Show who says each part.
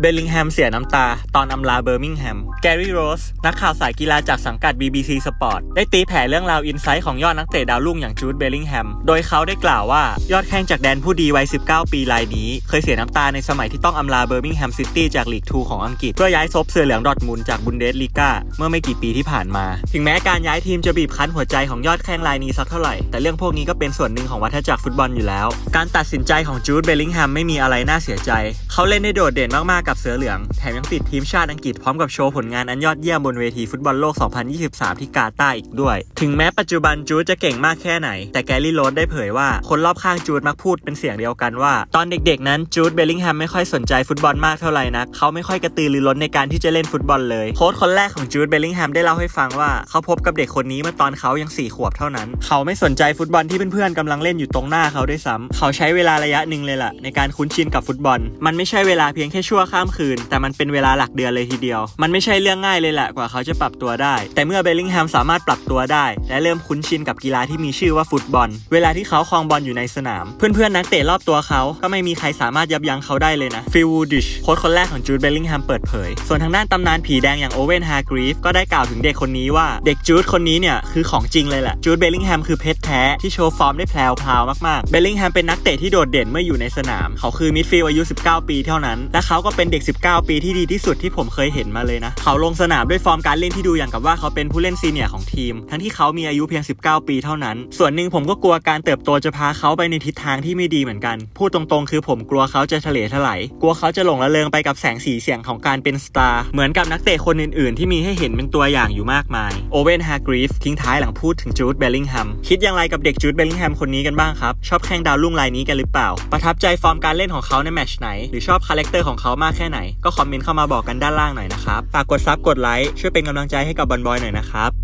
Speaker 1: เบลลิงแฮมเสียน้ำตา ตอนอำลาเบอร์มิงแฮม แกรี่โรส นักข่าวสายกีฬาจากสังกัด BBC Sport ได้ตีแผ่เรื่องราวอินไซต์ของยอดนักเตะดาวรุ่งอย่างจูดเบลลิงแฮม โดยเขาได้กล่าวว่ายอดแข้งจากแดนผู้ดีวัย 19 ปีรายนี้ เคยเสียน้ำตาในสมัยที่ต้องอำลาเบอร์มิงแฮมซิตี้จากลีก2ของอังกฤษ เพื่อย้ายซบเสือเหลืองดอทมุนจากบุนเดสลีกาเมื่อไม่กี่ปีที่ผ่านมา ถึงแม้การย้ายทีมจะบีบคั้นหัวใจของยอดแข้งรายนี้สักเท่าไหร่แต่เรื่องพวกนี้ก็เป็นส่วนหนึ่งของวัฏจักรฟุตบอลอยู่แล้ว การตัดสินใจของจูดเบลลิงแฮมไม่มีอะไรน่าเสียใจ เขาเล่นได้โดดเด่นมากกับเสือเหลือง แถมยังติดทีมชาติอังกฤษพร้อมกับโชว์ผลงานอันยอดเยี่ยมบนเวทีฟุตบอลโลก 2023 ที่กาตาร์อีกด้วย ถึงแม้ปัจจุบันจูดจะเก่งมากแค่ไหน แต่แกลลี่โรดได้เผยว่าคนรอบข้างจูดมักพูดเป็นเสียงเดียวกันว่า ตอนเด็กๆนั้นจูดเบลลิงแฮมไม่ค่อยสนใจฟุตบอลมากเท่าไหร่นักเขาไม่ค่อยกระตือรือร้นในการที่จะเล่นฟุตบอลเลยโค้ชคนแรกของจูดเบลลิงแฮมได้เล่าให้ฟังว่าเขาพบกับเด็กคนนี้เมื่อตอนเขายังสี่ขวบเท่านั้น เขาไม่สนใจฟุตบอลที่เพื่อนๆกำลังเล่นอยู่ตรงหน้าเขาด้วยซ้ำเขาใช้เวลาระยะหนึ่งเลยล่ะในการคุ้นชินกับฟุตบอล มันไม่ใช่เวลาเพียงแค่ชั่วข้ามคืน แต่มันเป็นเวลาหลักเดือนเลยทีเดียว มันไม่ใช่เรื่องง่ายเลยแหละกว่าเขาจะปรับตัวได้ แต่เมื่อเบลลิงแฮมสามารถปรับตัวได้ และเริ่มคุ้นชินกับกีฬาที่มีชื่อว่าฟุตบอล เวลาที่เขาครองบอลอยู่ในสนาม เพื่อนๆนักเตะรอบตัวเขาก็ไม่มีใครสามารถยับยั้งเขาได้เลยนะฟิลวูดิชโค้ชคนแรกของจูดเบลลิงแฮมเปิดเผย ส่วนทางด้านตำนานผีแดงอย่างโอเวนฮาร์กรีฟก็ได้กล่าวถึงเด็กคนนี้ว่าเด็กจูดคนนี้เนี่ยคือของจริงเลยแหละจูดเบลลิงแฮมคือเพชรแท้ที่โชว์ฟอร์มได้แพรวพราวมากๆเบลลิงแฮมเป็นนักเตะที่โดดเด่นเมื่ออยู่ในสนาม เขาคือมิดฟิลด์อายุ 19 ปีเท่านั้น และเขาก็เป็นเด็ก 19 ปีที่ดีที่สุดที่ผมเคยเห็นมาเลยนะ เขาลงสนามด้วยฟอร์มการเล่นที่ดูอย่างกับว่าเขาเป็นผู้เล่นซีเนียร์ของทีม ทั้งที่เขามีอายุเพียง 19 ปีเท่านั้น ส่วนหนึ่งผมก็กลัวการเติบโตจะพาเขาไปในทิศทางที่ไม่ดีเหมือนกัน พูดตรงๆ คือผมกลัวเขาจะทะเลถลายกลัวเขาจะหลงระเริงไปกับแสงสีเสียงของการเป็นสตาร์เหมือนกับนักเตะคนอื่นๆ ที่มีให้เห็นเป็นตัวอย่างอยู่มากมายโอเวนฮากรีฟทิ้งท้ายหลังพูดถึงจูดเบลลิงแฮมคิดอย่างไรกับเด็กจูดเบลลิงแฮมคนนี้กันบ้างครับชอบแข้งดาวรุ่งรายนี้กันหรือเปล่า ประทับใจฟอร์มการเล่นของเขาในแมตช์ไหนหรือชอบคาแรคเตอร์ของเขามากแค่ไหน ก็คอมเมนต์เข้ามาบอกกันด้านล่างหน่อยนะครับ ฝากกดซับกดไลค์ช่วยเป็นกำลังใจให้กับบอลบอยหน่อยนะครับ